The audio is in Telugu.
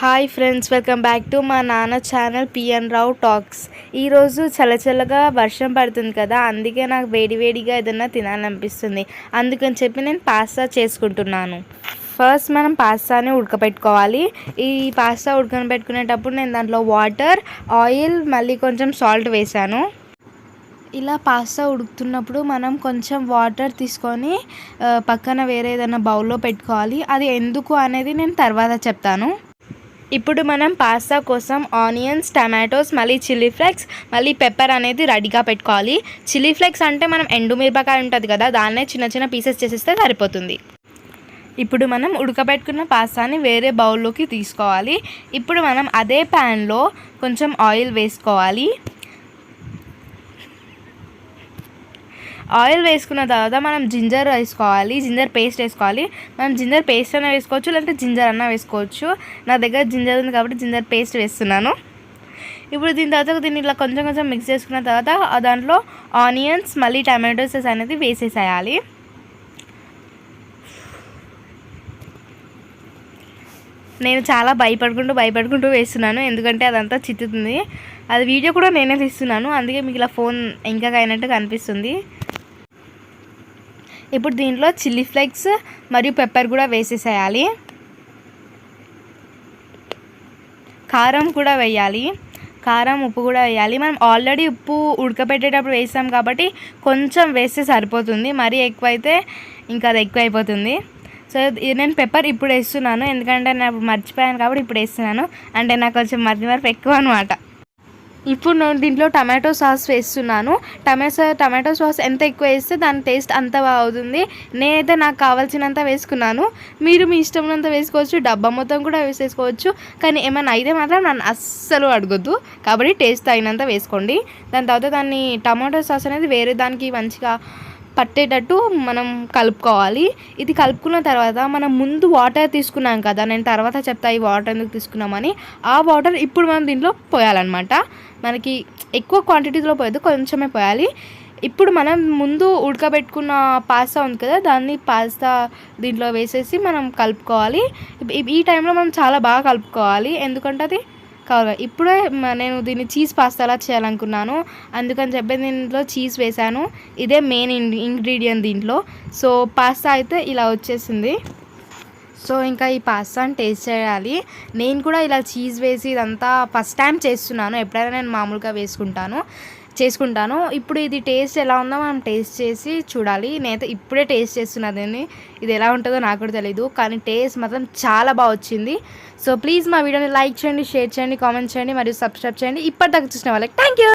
Hi friends welcome back to మా నాన్న ఛానల్ పిఎన్ రావు టాక్స్ ఈరోజు చలచలగా వర్షం పడుతుంది కదా అందుకే నాకు వేడివేడిగా ఏదైనా తినాలనిపిస్తుంది. అందుకని చెప్పి నేను పాస్తా చేసుకుంటున్నాను. ఫస్ట్ మనం పాస్తాని ఉడకబెట్టుకోవాలి ఈ పాస్తా ఉడకబెట్టుకునేటప్పుడు నేను దాంట్లో వాటర్ ఆయిల్ మళ్ళీ కొంచెం సాల్ట్ వేసాను ఇలా పాస్తా ఉడుకుతున్నప్పుడు మనం కొంచెం వాటర్ తీసుకొని పక్కన వేరే ఏదైనా బౌల్లో పెట్టుకోవాలి. అది ఎందుకు అనేది నేను తర్వాత చెప్తాను. ఇప్పుడు మనం పాస్తా కోసం ఆనియన్స్ టమాటోస్ మళ్ళీ చిల్లీ ఫ్లేక్స్ మళ్ళీ పెప్పర్ అనేది రెడీగా పెట్టుకోవాలి. చిల్లీ ఫ్లేక్స్ అంటే మనం ఎండుమిరపకాయ ఉంటుంది కదా దాన్నే చిన్న చిన్న పీసెస్ చేసేస్తే సరిపోతుంది. ఇప్పుడు మనం ఉడకబెట్టుకున్న పాస్తాని వేరే బౌల్లోకి తీసుకోవాలి. ఇప్పుడు మనం అదే ప్యాన్లో కొంచెం ఆయిల్ వేసుకోవాలి. ఆయిల్ వేసుకున్న తర్వాత మనం జింజర్ వేసుకోవాలి జింజర్ పేస్ట్ వేసుకోవాలి. మనం జింజర్ పేస్ట్ అయినా వేసుకోవచ్చు లేదంటే జింజర్ అన్నా వేసుకోవచ్చు. నా దగ్గర జింజర్ ఉంది కాబట్టి జింజర్ పేస్ట్ వేస్తున్నాను. ఇప్పుడు దీని తర్వాత దీన్ని ఇట్లా కొంచెం కొంచెం మిక్స్ చేసుకున్న తర్వాత దాంట్లో ఆనియన్స్ మళ్ళీ టమాటోసెస్ అనేది వేసేసేయాలి. నేను చాలా భయపడుకుంటూ భయపడుకుంటూ వేస్తున్నాను. ఎందుకంటే అదంతా చిత్తుతుంది. అది వీడియో కూడా నేనే తీస్తున్నాను. అందుకే మీకు ఇలా ఫోన్ ఇంకా అయినట్టు కనిపిస్తుంది ఇప్పుడు దీంట్లో చిల్లీ ఫ్లేక్స్ మరియు పెప్పర్ కూడా వేసేసేయాలి. కారం కూడా వేయాలి. కారం ఉప్పు కూడా వేయాలి. మనం ఆల్రెడీ ఉప్పు ఉడకబెట్టేటప్పుడు వేసాం కాబట్టి కొంచెం వేస్తే సరిపోతుంది. మరీ ఎక్కువైతే ఇంకా అది ఎక్కువ అయిపోతుంది సో ఇది నేను పెప్పర్ ఇప్పుడు వేస్తున్నాను. ఎందుకంటే నేను మర్చిపోయాను కాబట్టి ఇప్పుడు వేస్తున్నాను. అంటే నాకు కొంచెం మర్చి మరపు ఎక్కువ అనమాట ఇప్పుడు నేను దీంట్లో టమాటో సాస్ వేస్తున్నాను. టమాటో టమాటో సాస్ ఎంత ఎక్కువ వేస్తే దాని టేస్ట్ అంత బాగుంది నేనైతే నాకు కావాల్సినంత వేసుకున్నాను. మీరు మీ ఇష్టమైనంత వేసుకోవచ్చు. డబ్బా మొత్తం కూడా వేసేసుకోవచ్చు. కానీ ఏమైనా అయితే మాత్రం నన్ను అస్సలు అడగొద్దు. కాబట్టి టేస్ట్ తగినంత వేసుకోండి. దాని తర్వాత దాన్ని టమాటో సాస్ అనేది వేరే దానికి మంచిగా పట్టేటట్టు మనం కలుపుకోవాలి. ఇది కలుపుకున్న తర్వాత మనం ముందు వాటర్ తీసుకున్నాం కదా నేను తర్వాత చెప్తా ఈ వాటర్ ఎందుకు తీసుకున్నామని. ఆ వాటర్ ఇప్పుడు మనం దీంట్లో పోయాలన్నమాట. మనకి ఎక్కువ క్వాంటిటీలో పోయదు కొంచెమే పోయాలి. ఇప్పుడు మనం ముందు ఉడకబెట్టుకున్న పాస్తా ఉంది కదా దాన్ని పాస్తా దీంట్లో వేసేసి మనం కలుపుకోవాలి. ఈ- ఈ టైంలో మనం చాలా బాగా కలుపుకోవాలి. ఎందుకంటే అది కావాలి. ఇప్పుడే నేను దీన్ని చీజ్ పాస్తాలా చేయాలనుకున్నాను. అందుకని చెప్పి దీంట్లో చీజ్ వేశాను. ఇదే మెయిన్ ఇంగ్రీడియంట్ దీంట్లో. సో పాస్తా అయితే ఇలా వచ్చేసింది. సో ఇంకా ఈ పాస్తాని టేస్ట్ చేయాలి. నేను కూడా ఇలా చీజ్ వేసి ఇదంతా ఫస్ట్ టైం చేస్తున్నాను. ఎప్పుడైనా నేను మామూలుగా వేసుకుంటాను. చేసుకుంటాను. ఇప్పుడు ఇది టేస్ట్ ఎలా ఉందో మనం టేస్ట్ చేసి చూడాలి. నేనైతే ఇప్పుడే టేస్ట్ చేస్తున్నా ఇది ఎలా ఉంటుందో నాకు కూడా తెలియదు కానీ టేస్ట్ మాత్రం చాలా బాగా వచ్చింది. సో ప్లీజ్ మా వీడియోని లైక్ చేయండి షేర్ చేయండి కామెంట్ చేయండి మరియు సబ్స్క్రైబ్ చేయండి. ఇప్పటిదాకా చూసిన వాళ్ళకి థ్యాంక్ యూ